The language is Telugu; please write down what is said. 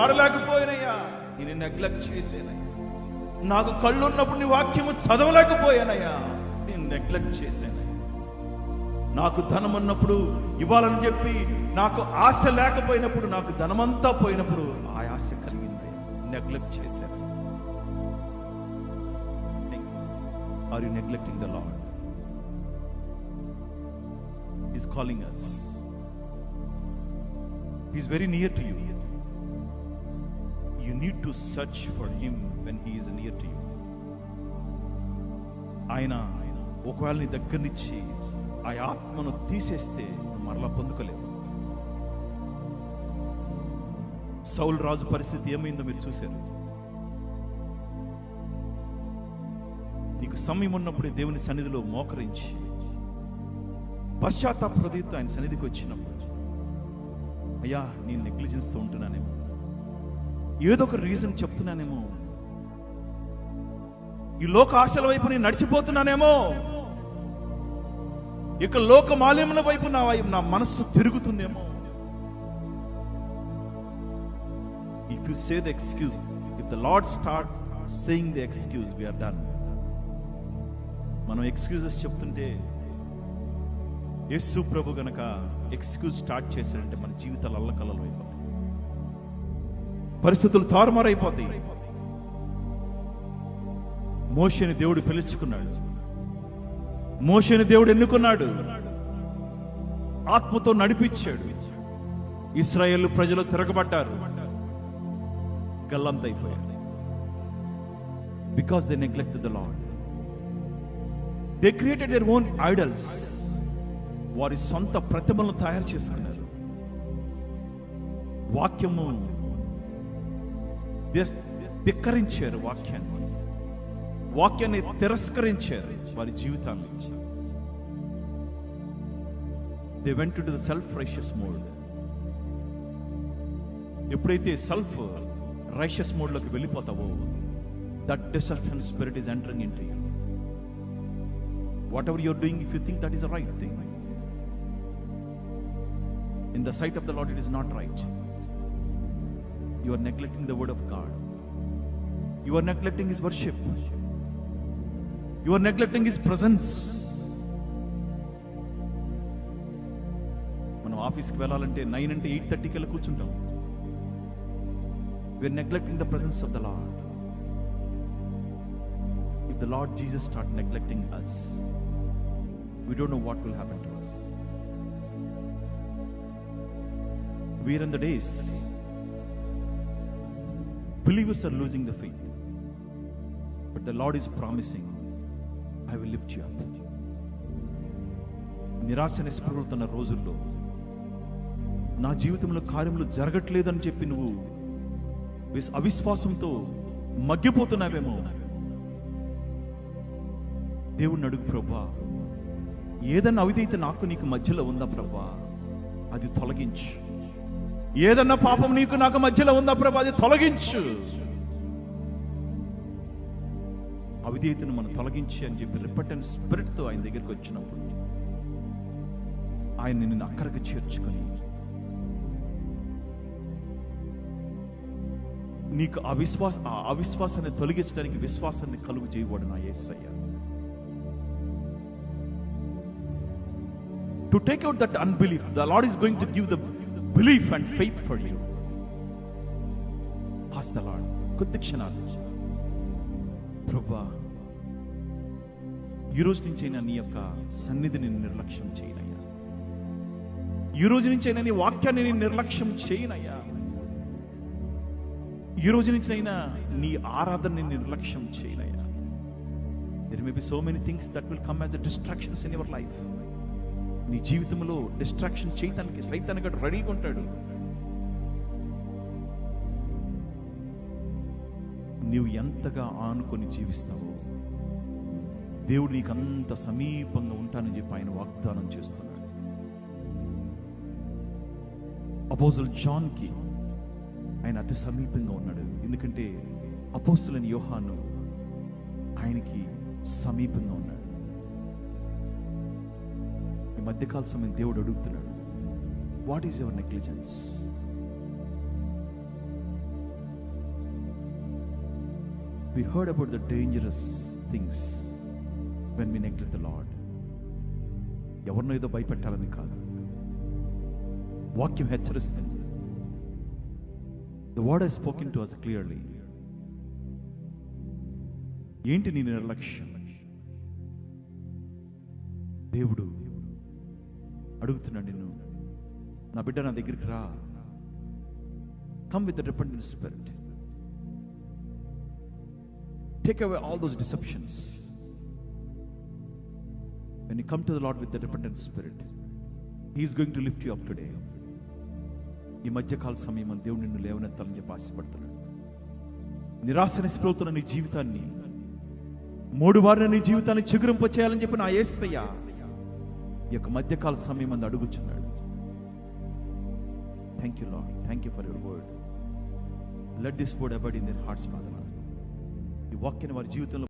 వాడలేకపోయానయ్యా నేను నెగ్లెక్ట్ చేశానయ్యా నాకు కళ్ళు ఉన్నప్పుడు నీ వాక్యము చదవలేకపోయానయ్యా. నేను నెగ్లెక్ట్ చేశాను నాకు ధనం ఉన్నప్పుడు ఇవ్వాలని చెప్పి నాకు ఆశ లేకపోయినప్పుడు నాకు ధనమంతా పోయినప్పుడు ఆ ఆశ కలిగింది నెగ్లెక్ట్ చేశాను are you neglecting the Lord is calling us is very near to you you need to search for him when he is near to ఆయన ఒకవేళ నీ దగ్గర నుంచి ఆ ఆత్మను తీసేస్తే మరలా పొందుకోలేదు సౌల్ రాజు పరిస్థితి ఏమైందో మీరు చూశారు. నీకు సమయం ఉన్నప్పుడే దేవుని సన్నిధిలో మోకరించి పశ్చాత్తాప హృదయంతో ఆయన సన్నిధికి వచ్చినప్పుడు అయ్యా నేను నెగ్లిజెన్స్తో ఉంటున్నానేమో. ఏదో ఒక రీజన్ చెప్తున్నానేమో. ఈ లోక ఆశల వైపు నేను నడిచిపోతున్నానేమో. ఇక లోక మాలిన్యముల వైపు నా వైపు నా మనస్సు తిరుగుతుందేమో. If you say the excuse if the Lord start saying the excuse we are done మనం ఎక్స్క్యూజెస్ చెప్తుంటే యేసు ప్రభు గనక ఎక్స్క్యూజ్ స్టార్ట్ చేశారంటే మన జీవితాలు అల్లకల్లలు అయిపోతాయి పరిస్థితులు తారుమారైపోతాయి. మోషని దేవుడు పిలుచుకున్నాడు. మోషని దేవుడు ఎన్నుకున్నాడు ఆత్మతో నడిపించాడు. ఇస్రాయేల్ ప్రజలు తిరగబడ్డారు. గల్లంతైపోయారు because they neglect the Lord they created their own idols వారి సొంత ప్రతిమలను తయారు చేసుకున్నారు. వాక్యము ధిక్కరించారు వాక్యాన్ని. వాక్యాన్ని తిరస్కరించారు వారి జీవితాన్ని. They went to the self righteous mode ఎప్పుడైతే సెల్ఫ్ రైషియస్ మోడ్లోకి వెళ్ళిపోతావో that deception spirit is entering into you whatever you're doing if you think that is right thing in the sight of the Lord it is not right you are neglecting the word of God. You are neglecting His worship. You are neglecting His presence. మనం ఆఫీస్కి వెళ్ళాలంటే నైన్ అంటే ఎయిట్ థర్టీకి వెళ్ళి కూర్చుంటాం we are neglecting the presence of the Lord if the Lord Jesus start neglecting us we don't know what will happen to us we are in the days believers are losing the faith but the Lord is promising I will lift you up నిరాశ నిస్పృతున్న రోజుల్లో నా జీవితంలో కార్యములు జరగట్లేదని చెప్పి నువ్వు విస్- అవిశ్వాసంతో మగ్గిపోతున్నావేమో. దేవుణ్ణి అడుగు ప్రభా. ఏదన్నా అవిధైతే నాకు నీకు మధ్యలో ఉందా ప్రభా? అది తొలగించు. ఏదన్నా పాపం నీకు నాకు మధ్యలో ఉందా ప్రభా అది తొలగించు. అవిధేయతను మనం తొలగించి అని చెప్పి రిపర్టెన్ స్పిరిట్తో ఆయన దగ్గరికి వచ్చినప్పుడు ఆయన నిన్ను అక్కడికి చేర్చుకొని నీకు అవిశ్వాస ఆ అవిశ్వాసాన్ని తొలగించడానికి విశ్వాసాన్ని కలుగు చేయబడు నా Yesayya. To take out that unbelief the Lord is going to give the belief and faith for you as కొద్ది క్షణాలు. ప్రభా ఈరోజు నుంచైనా నీ యొక్క సన్నిధిని నిర్లక్ష్యం చేయనయ్యా. ఈరోజు నుంచైనా నీ వాక్యాన్ని నేను నిర్లక్ష్యం చేయనయ్యా. ఈ రోజు నుంచైనా నీ ఆరాధనని నిర్లక్ష్యం చేయనయ్యా. There may be so many things that will come as a distractions in your life నీ జీవితంలో డిస్ట్రాక్షన్ చేయటానికి సైతానికి రెడీగా ఉంటాడు. నీవు ఎంతగా ఆనుకొని జీవిస్తావో దేవుడు నీకు అంత సమీపంగా ఉంటానని చెప్పి ఆయన వాగ్దానం చేస్తున్నాడు. అపోజల్ జాన్కి ఆయన అతి సమీపంగా ఉన్నాడు. ఎందుకంటే అపోస్తులని యోహాను ఆయనకి సమీపంగా ఉన్నాడు. ఈ మధ్యకాల సమయం దేవుడు అడుగుతున్నాడు. What is your negligence we heard about the dangerous things when we neglect the Lord ఎవరినో ఏదో భయపెట్టాలని కాదు. వాక్యం హెచ్చరిస్తుంది. The word I spoken to us clearly ఏంటి నీ నిర్లక్ష్యం? దేవుడు అడుగుతున్నాడు నిన్ను. నా బిడ్డ నా దగ్గరికి రా. Come with repentant spirit take away all those deceptions when you come to the Lord with the repentant spirit he is going to lift you up today ఈ మధ్యకాల సమయం దేవుడు నిన్ను లేవనెత్తాలని చెప్పి ఆశపడుతున్నాడు. నిరాశ నిస్పృహతున్న నీ జీవితాన్ని మూడు వారిన నీ జీవితాన్ని చిగురింప చేయాలని చెప్పి నా ఏసయ్యా ఈ యొక్క మధ్యకాల సమయం అందు అడుగుచున్నాడు. Thank you Lord thank you for your word let this word about in their hearts father ఈ వాక్యను వారి జీవితంలో